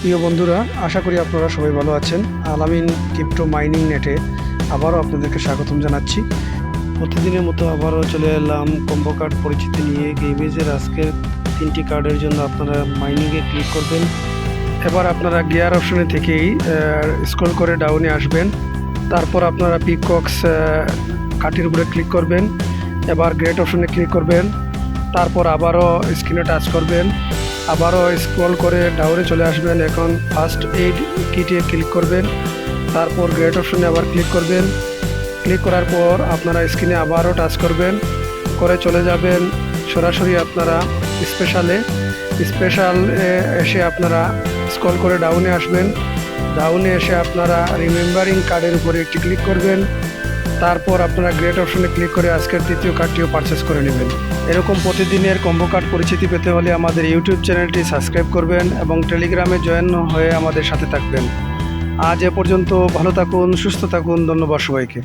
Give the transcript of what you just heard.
প্রিয় বন্ধুরা, আশা করি আপনারা সবাই ভালো আছেন। আলামিন ক্রিপ্টো মাইনিং নেটে আবারও আপনাদেরকে স্বাগতম জানাচ্ছি। প্রতিদিনের মতো আবারও চলে এলাম কম্বো কার্ড পরিচিতি নিয়ে। গেমেজের আজকের তিনটি কার্ডের জন্য আপনারা মাইনিংয়ে ক্লিক করবেন। এবার আপনারা গিয়ার অপশনে থেকেই স্ক্রল করে ডাউনে আসবেন। তারপর আপনারা পিকক্স কাঠের উপরে ক্লিক করবেন। এবার গ্রেট অপশনে ক্লিক করবেন। তারপর আবারও স্ক্রিনে টাচ করবেন। আবারও স্ক্রল করে ডাউনে চলে আসবেন। এখন ফার্স্ট এইড কিটে ক্লিক করবেন। তারপর গ্রেট অপশনে আবার ক্লিক করবেন। ক্লিক করার পর আপনারা স্ক্রিনে আবারও টাচ করবেন। করে চলে যাবেন সরাসরি আপনারা স্পেশালে স্পেশাল এসে আপনারা স্ক্রল করে ডাউনে আসবেন। ডাউনে এসে আপনারা রিমেম্বারিং কার্ডের উপরে একটি ক্লিক করবেন। তারপর আপনারা গ্রেট অপশনে ক্লিক করে আজকের তৃতীয় কার্ডটিও পারচেস করে নেবেন। এরকম প্রতিদিনের কম্বো কার্ড পরিচিতি পেতে হলে আমাদের ইউটিউব চ্যানেলটি সাবস্ক্রাইব করবেন এবং টেলিগ্রামে জয়েন হয়ে আমাদের সাথে থাকবেন। আজ এ পর্যন্ত ভালো থাকুন, সুস্থ থাকুন, ধন্যবাদ সবাইকে।